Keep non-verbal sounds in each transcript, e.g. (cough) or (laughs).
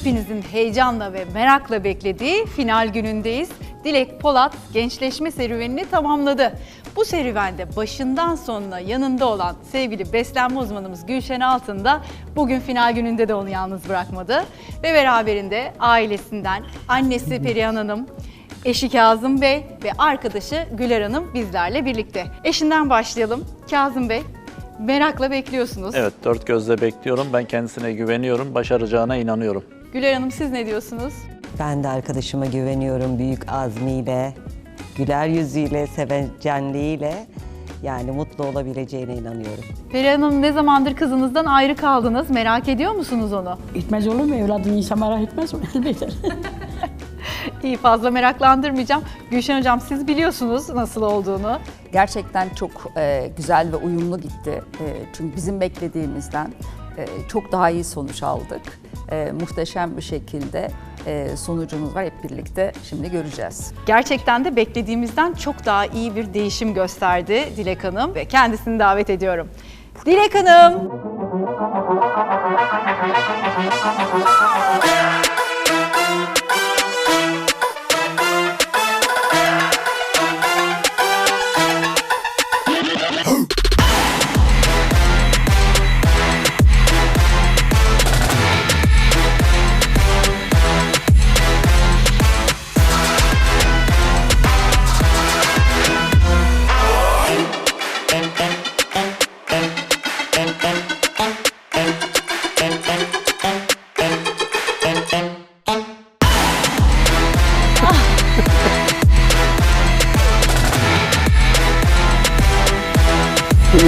hepinizin heyecanla ve merakla beklediği final günündeyiz. Dilek Polat gençleşme serüvenini tamamladı. Bu serüvende başından sonuna yanında olan sevgili beslenme uzmanımız Gülşen Altın da bugün final gününde de onu yalnız bırakmadı. Ve beraberinde ailesinden annesi Perihan Hanım, eşi Kazım Bey ve arkadaşı Güler Hanım bizlerle birlikte. Eşinden başlayalım. Kazım Bey, merakla bekliyorsunuz. Evet, dört gözle bekliyorum. Ben kendisine güveniyorum, başaracağına inanıyorum. Güler Hanım siz ne diyorsunuz? Ben de arkadaşıma güveniyorum büyük azmiyle, güler yüzüyle, sevencenliğiyle. Yani mutlu olabileceğine inanıyorum. Perihan Hanım ne zamandır kızınızdan ayrı kaldınız? Merak ediyor musunuz onu? Etmez olur mu evladım? İnsan merak etmez mi? (laughs) Elbette. (laughs) İyi fazla meraklandırmayacağım. Gülşen Hocam siz biliyorsunuz nasıl olduğunu. Gerçekten çok e, güzel ve uyumlu gitti. E, çünkü bizim beklediğimizden çok daha iyi sonuç aldık. E, muhteşem bir şekilde e, sonucumuz var. Hep birlikte şimdi göreceğiz. Gerçekten de beklediğimizden çok daha iyi bir değişim gösterdi Dilek Hanım ve kendisini davet ediyorum. Dilek Hanım.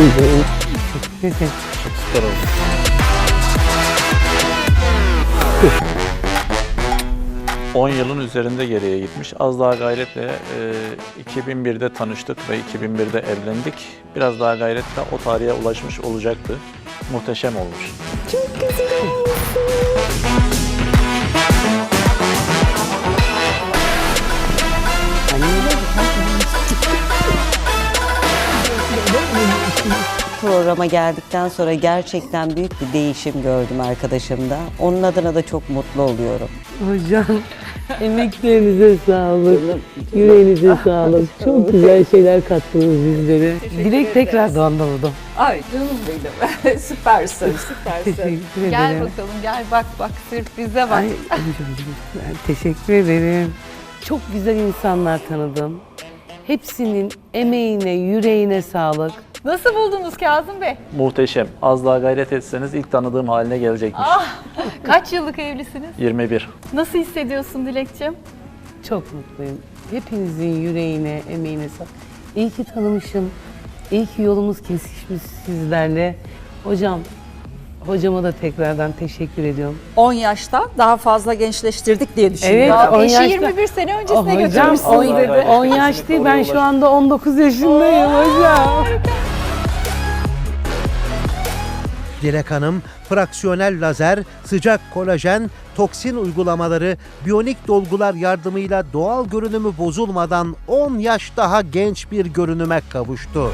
Oldu. (laughs) On yılın üzerinde geriye gitmiş. Az daha gayretle e, 2001'de tanıştık ve 2001'de evlendik. Biraz daha gayretle o tarihe ulaşmış olacaktı. Muhteşem olmuş. Programa geldikten sonra gerçekten büyük bir değişim gördüm arkadaşımda. Onun adına da çok mutlu oluyorum. Hocam emeklerinize sağlık, yüreğinize sağlık. Çok güzel şeyler kattınız bizlere. Dilek tekrar doğdu. Ay canım benim. (laughs) Süpersin. Teşekkür Gel ederim. bakalım gel bak bak sürprize bak. Ay, ben teşekkür ederim. Çok güzel insanlar tanıdım. Hepsinin emeğine, yüreğine sağlık. Nasıl buldunuz Kazım Bey? Muhteşem. Az daha gayret etseniz ilk tanıdığım haline gelecekmiş. Kaç yıllık evlisiniz? 21. Nasıl hissediyorsun Dilekçim? Çok mutluyum. Hepinizin yüreğine, emeğine sağlık. İyi ki tanımışım. İyi ki yolumuz kesişmiş sizlerle. Hocam, hocama da tekrardan teşekkür ediyorum. 10 yaşta daha fazla gençleştirdik diye Evet, düşünüyorum. 10 Eşi yaşta- 21 sene Oh, öncesine hocam götürmüşsünüz 10, dedi. 10 yaş değil ben şu anda 19 yaşındayım hocam. Dilek Hanım, fraksiyonel lazer, sıcak kolajen, toksin uygulamaları, biyonik dolgular yardımıyla doğal görünümü bozulmadan 10 yaş daha genç bir görünüme kavuştu.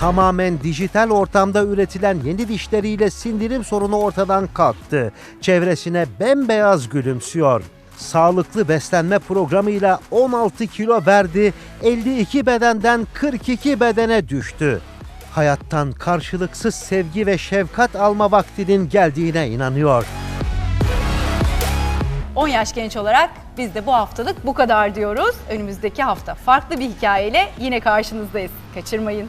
Tamamen dijital ortamda üretilen yeni dişleriyle sindirim sorunu ortadan kalktı. Çevresine bembeyaz gülümsüyor. Sağlıklı beslenme programıyla 16 kilo verdi, 52 bedenden 42 bedene düştü. Hayattan karşılıksız sevgi ve şefkat alma vaktinin geldiğine inanıyor. 10 yaş genç olarak biz de bu haftalık bu kadar diyoruz. Önümüzdeki hafta farklı bir hikayeyle yine karşınızdayız. Kaçırmayın.